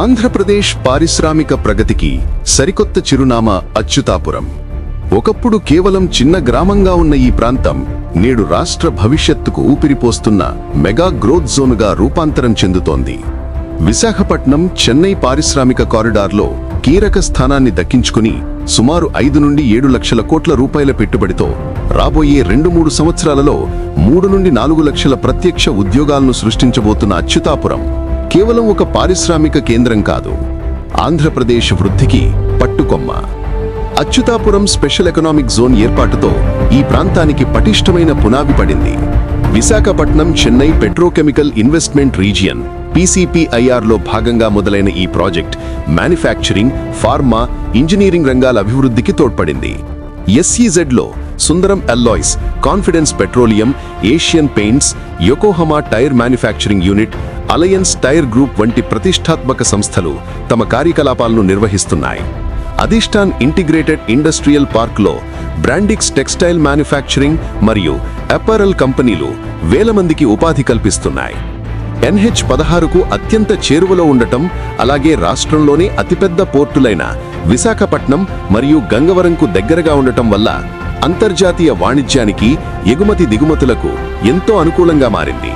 ఆంధ్రప్రదేశ్ పారిశ్రామిక ప్రగతికి సరికొత్త చిరునామా అచ్యుతాపురం. ఒకప్పుడు కేవలం చిన్న గ్రామంగా ఉన్న ఈ ప్రాంతం నేడు రాష్ట్ర భవిష్యత్తుకు ఊపిరిపోస్తున్న మెగా గ్రోత్ జోన్గా రూపాంతరం చెందుతోంది. విశాఖపట్నం చెన్నై పారిశ్రామిక కారిడార్లో కీలక స్థానాన్ని దక్కించుకుని సుమారు ఐదు నుండి ఏడు లక్షల కోట్ల రూపాయల పెట్టుబడితో రాబోయే రెండు మూడు సంవత్సరాలలో మూడు నుండి నాలుగు లక్షల ప్రత్యక్ష ఉద్యోగాలను సృష్టించబోతున్న అచ్యుతాపురం. కేవలం ఒక పారిశ్రామిక కేంద్రం కాదు ఆంధ్రప్రదేశ్ వృద్ధికి పట్టుకొమ్మ. అచ్యుతాపురం స్పెషల్ ఎకనామిక్ జోన్ ఏర్పాటుతో ఈ ప్రాంతానికి పటిష్టమైన పునాది పడింది. Visakhapatnam Chennai petrochemical investment region పీసీపీఐఆర్లో భాగంగా మొదలైన ఈ ప్రాజెక్ట్ మ్యానుఫ్యాక్చరింగ్ ఫార్మా ఇంజనీరింగ్ రంగాల అభివృద్ధికి తోడ్పడింది. ఎస్ఈజెడ్లో Sundaram alloys confidence petroleum Asian paints Yokohama tyre manufacturing unit alliance tyre group వంటి ప్రతిష్టాత్మక సంస్థలు తమ కార్యకలాపాలను నిర్వహిస్తున్నాయి. అధిష్టాన్ ఇంటిగ్రేటెడ్ ఇండస్ట్రియల్ పార్క్లో బ్రాండిక్స్ టెక్స్టైల్ మ్యానుఫ్యాక్చరింగ్ మరియు అపారల్ కంపెనీలు వేల మందికి ఉపాధి కల్పిస్తున్నాయి. ఎన్హెచ్ పదహారుకు అత్యంత చేరువలో ఉండటం అలాగే రాష్ట్రంలోని అతిపెద్ద పోర్టులైన విశాఖపట్నం మరియు గంగవరంకు దగ్గరగా ఉండటం వల్ల అంతర్జాతీయ వాణిజ్యానికి ఎగుమతి దిగుమతులకు ఎంతో అనుకూలంగా మారింది.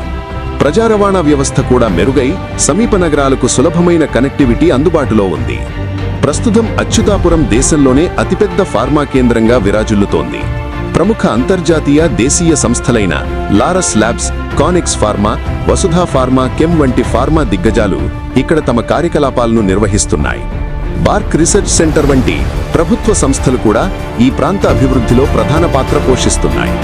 ప్రజా రవాణా వ్యవస్థ కూడా మెరుగై సమీప నగరాలకు సులభమైన కనెక్టివిటీ అందుబాటులో ఉంది. ప్రస్తుతం అచ్యుతాపురం దేశంలోనే అతిపెద్ద ఫార్మా కేంద్రంగా విరాజిల్లుతోంది. ప్రముఖ అంతర్జాతీయ దేశీయ సంస్థలైన లారస్ ల్యాబ్స్ కానిక్స్ ఫార్మా వసుధా ఫార్మా కెమ్ వంటి ఫార్మా దిగ్గజాలు ఇక్కడ తమ కార్యకలాపాలను నిర్వహిస్తున్నాయి. బార్క్ రీసెర్చ్ సెంటర్ వంటి ప్రభుత్వ సంస్థలు కూడా ఈ ప్రాంత అభివృద్ధిలో ప్రధాన పాత్ర పోషిస్తున్నాయి.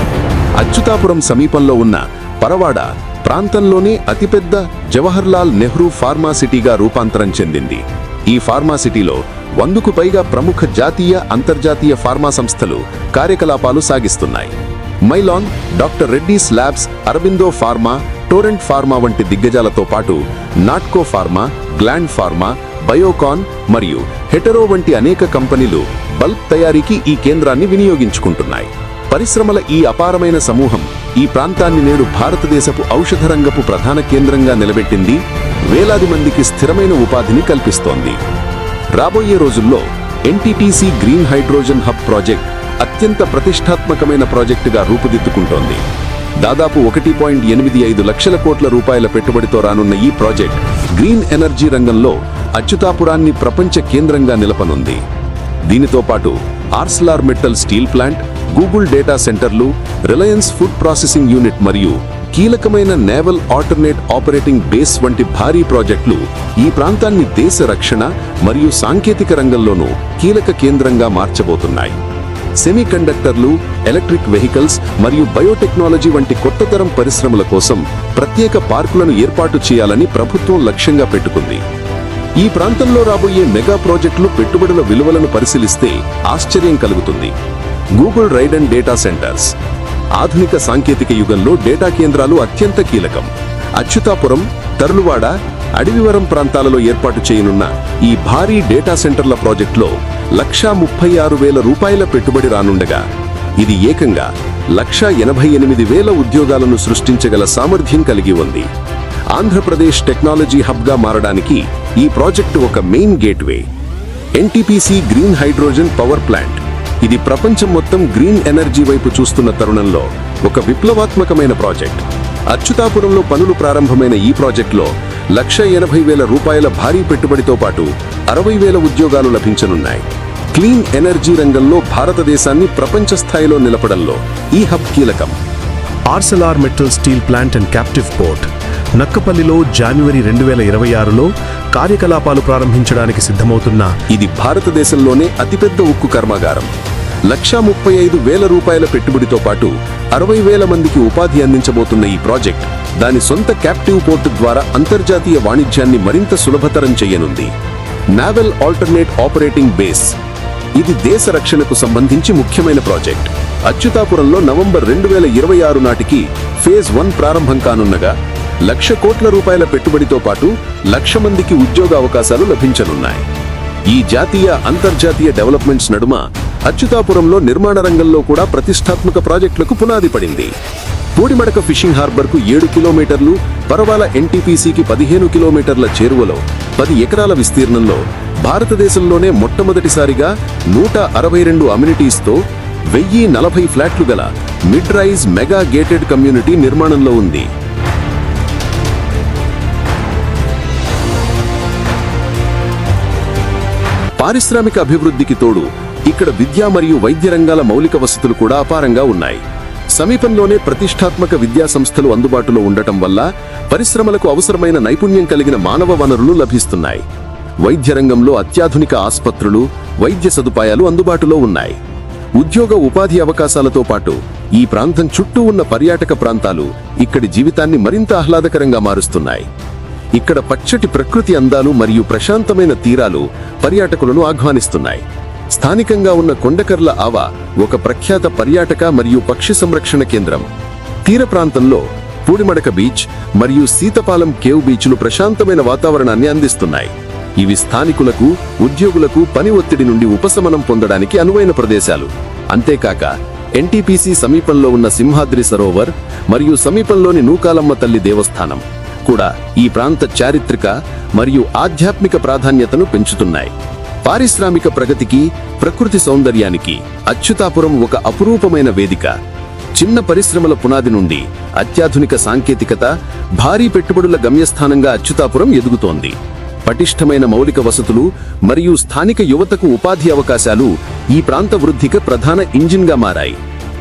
అచ్యుతాపురం సమీపంలో ఉన్న పరవాడ ప్రాంతంలోనే అతిపెద్ద జవహర్లాల్ నెహ్రూ ఫార్మా సిటీగా రూపాంతరం చెందింది. ఈ ఫార్మా సిటీలో వందకు పైగా ప్రముఖ జాతీయ అంతర్జాతీయ ఫార్మా సంస్థలు కార్యకలాపాలు సాగిస్తున్నాయి. Mylan doctor Reddy's labs Aurobindo pharma Torrent pharma వంటి దిగ్గజాలతో పాటు Natco pharma Gland pharma Biocon మరియు హెటరో వంటి అనేక కంపెనీలు బల్బ్ తయారీకి ఈ కేంద్రాన్ని వినియోగించుకుంటున్నాయి. పరిశ్రమల ఈ అపారమైన సమూహం ఈ ప్రాంతాన్ని నేడు భారతదేశపు ఔషధ రంగపు ప్రధాన కేంద్రంగా నిలబెట్టింది వేలాది మందికి స్థిరమైన ఉపాధిని కల్పిస్తోంది. రాబోయే రోజుల్లో NTPC green hydrogen hub project అత్యంత ప్రతిష్టాత్మకమైన ప్రాజెక్టుగా రూపుదిద్దుకుంటోంది. దాదాపు ఒకటి పాయింట్ ఎనిమిది ఐదు లక్షల కోట్ల రూపాయల పెట్టుబడితో రానున్న ఈ ప్రాజెక్ట్ గ్రీన్ ఎనర్జీ రంగంలో అచ్యుతాపురాన్ని ప్రపంచ కేంద్రంగా నిలపనుంది. దీనితో పాటు Arcelor Mittal steel plant Google data సెంటర్లు రిలయన్స్ ఫుడ్ ప్రాసెసింగ్ యూనిట్ మరియు కీలకమైన నేవల్ ఆల్టర్నేట్ ఆపరేటింగ్ బేస్ వంటి భారీ ప్రాజెక్టులు ఈ ప్రాంతాన్ని దేశ రక్షణ మరియు సాంకేతిక రంగంలోనూ కీలక కేంద్రంగా మార్చబోతున్నాయి. సెమీ కండక్టర్లు ఎలక్ట్రిక్ వెహికల్స్ మరియు బయోటెక్నాలజీ వంటి కొత్త తరం పరిశ్రమల కోసం ప్రత్యేక పార్కులను ఏర్పాటు చేయాలని ప్రభుత్వం లక్ష్యంగా పెట్టుకుంది. ఈ ప్రాంతంలో రాబోయే మెగా ప్రాజెక్టులు పెట్టుబడుల విలువలను పరిశీలిస్తే ఆశ్చర్యం కలుగుతుంది. Google ride and data centres ఆధునిక సాంకేతిక యుగంలో డేటా కేంద్రాలు అత్యంత కీలకం. అచ్యుతాపురం తరులువాడ అడవివరం ప్రాంతాలలో ఏర్పాటు చేయనున్న ఈ భారీ డేటా సెంటర్ల ప్రాజెక్టులో లక్షా ముప్పై ఆరు వేల రూపాయల పెట్టుబడి రానుండగా ఇది ఏకంగా లక్షా ఎనభై ఎనిమిది వేల ఉద్యోగాలను సృష్టించగల సామర్థ్యం కలిగి ఉంది. ఆంధ్రప్రదేశ్ టెక్నాలజీ హబ్గా మారడానికి ఈ ప్రాజెక్టు ఒక main gateway. NTPC green hydrogen power plant ఇది ప్రపంచం మొత్తం గ్రీన్ ఎనర్జీ వైపు చూస్తున్న తరుణంలో ఒక విప్లవాత్మకమైన ప్రాజెక్ట్. అచ్యుతాపురంలో పనులు ప్రారంభమైన ఈ ప్రాజెక్టులో లక్ష ఎనభై వేల రూపాయల భారీ పెట్టుబడితో పాటు అరవై వేల ఉద్యోగాలు లభించనున్నాయి. క్లీన్ ఎనర్జీ రంగంలో భారతదేశాన్ని ప్రపంచ స్థాయిలో నిలపడంలో ఈ హబ్ కీలకం. Arcelor Mittal steel plant and captive port నక్కపల్లిలో జనవరి రెండు వేల ఇరవై ఆరులో కార్యకలాపాలు ప్రారంభించడానికి సిద్ధమవుతున్న ఇది భారతదేశంలోనే అతిపెద్ద ఉక్కు కర్మాగారం. లక్షా ముప్పై ఐదు వేల రూపాయల పెట్టుబడితో పాటు అరవై వేల మందికి ఉపాధి అందించబోతున్న ఈ ప్రాజెక్ట్ దాని సొంత క్యాప్టివ్ పోర్టు ద్వారా అంతర్జాతీయ వాణిజ్యాన్ని మరింత సులభతరం చేయనుంది. నావెల్ ఆల్టర్నేట్ ఆపరేటింగ్ బేస్ ఇది దేశ రక్షణకు సంబంధించి ముఖ్యమైన ప్రాజెక్ట్. అచ్యుతాపురంలో నవంబర్ రెండు వేల ఇరవై ఆరు నాటికి ఫేజ్ వన్ ప్రారంభం కానున్నగా లక్ష కోట్ల రూపాయల పెట్టుబడితో పాటు లక్ష మందికి ఉద్యోగ అవకాశాలు లభించనున్నాయి. ఈ జాతీయ అంతర్జాతీయ డెవలప్మెంట్స్ నడుమ అచ్యుతాపురంలో నిర్మాణ రంగంలో కూడా ప్రతిష్టాత్మక ప్రాజెక్టులకు పునాది పడింది. కోడిమడక ఫిషింగ్ హార్బర్కు ఏడు కిలోమీటర్లు పరవాల ఎన్టీపీసీకి పదిహేను కిలోమీటర్ల చేరువలో పది ఎకరాల విస్తీర్ణంలో భారతదేశంలోనే మొట్టమొదటిసారిగా నూట అరవై రెండు అమ్యూనిటీస్తో వెయ్యి నలభై ఫ్లాట్లు గల mid rise mega gated community నిర్మాణంలో ఉంది. పారిశ్రామిక అభివృద్ధికి తోడు ఇక్కడ విద్య మరియు వైద్య రంగాల మౌలిక వసతులు కూడా అపారంగా ఉన్నాయి. సమీపంలోనే ప్రతిష్టాత్మక విద్యా సంస్థలు అందుబాటులో ఉండటం వల్ల పరిశ్రమలకు అవసరమైన నైపుణ్యం కలిగిన మానవ వనరులు లభిస్తున్నాయి. వైద్య రంగంలో అత్యాధునిక ఆసుపత్రులు వైద్య సదుపాయాలు అందుబాటులో ఉన్నాయి. ఉద్యోగ ఉపాధి అవకాశాలతో పాటు ఈ ప్రాంతం చుట్టూ ఉన్న పర్యాటక ప్రాంతాలు ఇక్కడి జీవితాన్ని మరింత ఆహ్లాదకరంగా మారుస్తున్నాయి. ఇక్కడ పచ్చటి ప్రకృతి అందాలు మరియు ప్రశాంతమైన తీరాలు పర్యాటకులను ఆహ్వానిస్తున్నాయి. స్థానికంగా ఉన్న కొండకర్ల ఆవ ఒక ప్రఖ్యాత పర్యాటక మరియు పక్షి సంరక్షణ కేంద్రం. తీర ప్రాంతంలో పూడిమడక బీచ్ మరియు సీతపాలెం కేవ్ బీచ్లు ప్రశాంతమైన వాతావరణాన్ని అందిస్తున్నాయి. ఇవి స్థానికులకు ఉద్యోగులకు పని ఒత్తిడి నుండి ఉపశమనం పొందడానికి అనువైన ప్రదేశాలు. అంతేకాక ఎన్టీపీసీ సమీపంలో ఉన్న సింహాద్రి సరోవర్ మరియు సమీపంలోని నూకాలమ్మ తల్లి దేవస్థానం కూడా ఈ ప్రాంత చారిత్రక మరియు ఆధ్యాత్మిక ప్రాధాన్యతను పెంచుతున్నాయి. పారిశ్రామిక ప్రగతికి ప్రకృతి సౌందర్యానికి అచ్యుతాపురం ఒక అపురూపమైన వేదిక. చిన్న పరిశ్రమల పునాది నుండి అత్యాధునిక సాంకేతికత భారీ పెట్టుబడుల గమ్యస్థానంగా అచ్యుతాపురం ఎదుగుతోంది. పటిష్టమైన మౌలిక వసతులు మరియు స్థానిక యువతకు ఉపాధి అవకాశాలు ఈ ప్రాంత వృద్ధికి ప్రధాన ఇంజిన్గా మారాయి.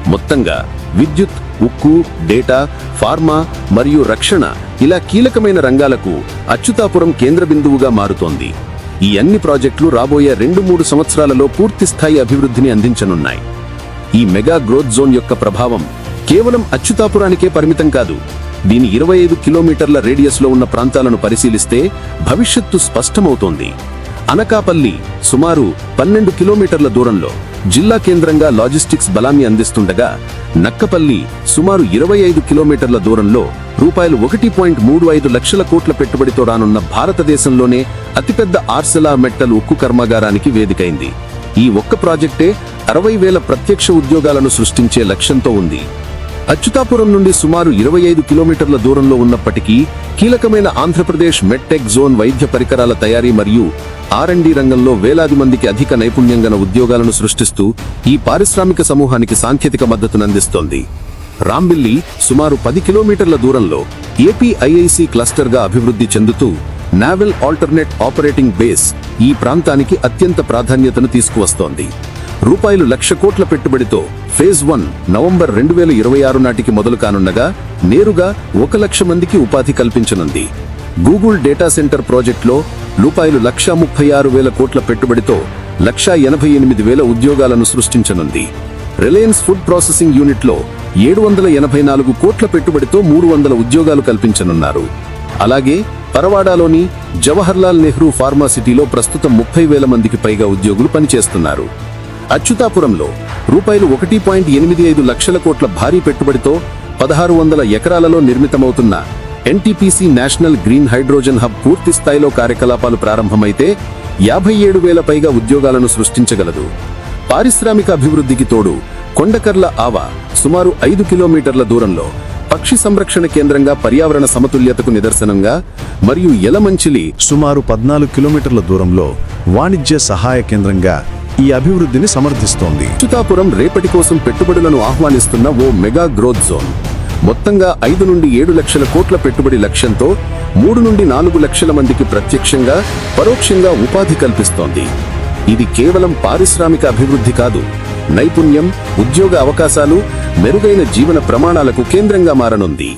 మొత్తంగా విద్యుత్ ఉక్కు డేటా ఫార్మా మరియు రక్షణ ఇలా కీలకమైన రంగాలకు అచ్యుతాపురం కేంద్ర బిందువుగా మారుతోంది. ఈ అన్ని ప్రాజెక్టులు రాబోయే రెండు మూడు సంవత్సరాలలో పూర్తి స్థాయి అభివృద్ధిని అందించనున్నాయి. ఈ మెగా గ్రోత్ జోన్ యొక్క ప్రభావం కేవలం అచ్యుతాపురానికే పరిమితం కాదు దీని ఇరవై ఐదు కిలోమీటర్ల రేడియస్లో ఉన్న ప్రాంతాలను పరిశీలిస్తే భవిష్యత్తు స్పష్టమవుతోంది. అనకాపల్లి సుమారు పన్నెండు కిలోమీటర్ల దూరంలో జిల్లా కేంద్రంగా లాజిస్టిక్స్ బలాన్ని అందిస్తుండగా నక్కపల్లి సుమారు ఇరవై ఐదు కిలోమీటర్ల దూరంలో రూపాయలు ఒకటి పాయింట్ మూడు ఐదు లక్షల కోట్ల పెట్టుబడితో రానున్న భారతదేశంలోనే అతిపెద్ద ఆర్సెలా మెట్టల్ ఉక్కు కర్మాగారానికి వేదికైంది. ఈ ఒక్క ప్రాజెక్టే అరవై వేల ప్రత్యక్ష ఉద్యోగాలను సృష్టించే లక్ష్యంతో ఉంది. అచ్యుతాపురం నుండి సుమారు ఇరవై ఐదు కిలోమీటర్ల దూరంలో ఉన్నప్పటికీ కీలకమైన ఆంధ్రప్రదేశ్ మెట్టెక్ జోన్ వైద్య పరికరాల తయారీ మరియు ఆర్ఎండి రంగంలో వేలాది మందికి అధిక నైపుణ్యం గల ఉద్యోగాలను సృష్టిస్తూ ఈ పారిశ్రామిక సమూహానికి సాంకేతిక మద్దతునందిస్తోంది రాంబిల్లి సుమారు పది కిలోమీటర్ల దూరంలో ఏపీ ఐఐసి క్లస్టర్గా అభివృద్ధి చెందుతూ నావెల్ ఆల్టర్నేట్ ఆపరేటింగ్ బేస్ ఈ ప్రాంతానికి అత్యంత ప్రాధాన్యతను తీసుకువస్తోంది. రూపాయలు లక్ష కోట్ల పెట్టుబడితో ఫేజ్ వన్ నవంబర్ రెండు వేల ఇరవై ఆరు నాటికి మొదలు కానున్నగా నేరుగా ఒక లక్ష మందికి ఉపాధి కల్పించనుంది. గూగుల్ డేటా సెంటర్ ప్రాజెక్టులో రూపాయలు లక్ష ముప్పై ఆరు వేల కోట్ల పెట్టుబడితో లక్ష ఎనభై ఎనిమిది వేల ఉద్యోగాలను సృష్టించనుంది. రిలయన్స్ ఫుడ్ ప్రాసెసింగ్ యూనిట్లో ఏడు వందల ఎనభై నాలుగు కోట్ల పెట్టుబడితో మూడు వందల ఉద్యోగాలు కల్పించనున్నారు. అలాగే పరవాడాలోని జవహర్లాల్ నెహ్రూ ఫార్మాసిటీలో ప్రస్తుతం ముప్పై వేల మందికి పైగా ఉద్యోగులు పనిచేస్తున్నారు. అచ్యుతాపురంలో రూపాయలు ఒకటి పాయింట్ ఎనిమిది ఐదు లక్షల కోట్ల భారీ పెట్టుబడితో పదహారు వందల ఎకరాలలో నిర్మితమవుతున్న NTPC national green hydrogen hub పూర్తి స్థాయిలో కార్యకలాపాలు ప్రారంభమైతే యాభై ఏడు వేల పైగా ఉద్యోగాలను సృష్టించగలదు. పారిశ్రామిక అభివృద్ధికి తోడు కొండకర్ల ఆవ సుమారు ఐదు కిలోమీటర్ల దూరంలో పక్షి సంరక్షణ కేంద్రంగా పర్యావరణ సమతుల్యతకు నిదర్శనంగా మరియు ఎలమంచిలి సుమారు పద్నాలుగు కిలోమీటర్ల దూరంలో వాణిజ్య సహాయ కేంద్రంగా ఈ అభివృద్ధిని సమర్థిస్తోంది. అచ్యుతాపురం రేపటి కోసం పెట్టుబడులను ఆహ్వానిస్తున్న ఓ మెగా గ్రోత్ జోన్. మొత్తంగా ఐదు నుండి ఏడు లక్షల కోట్ల పెట్టుబడి లక్ష్యంతో మూడు నుండి నాలుగు లక్షల మందికి ప్రత్యక్షంగా పరోక్షంగా ఉపాధి కల్పిస్తోంది. ఇది కేవలం పారిశ్రామిక అభివృద్ధి కాదు నైపుణ్యం ఉద్యోగ అవకాశాలు మెరుగైన జీవన ప్రమాణాలకు కేంద్రంగా మారనుంది.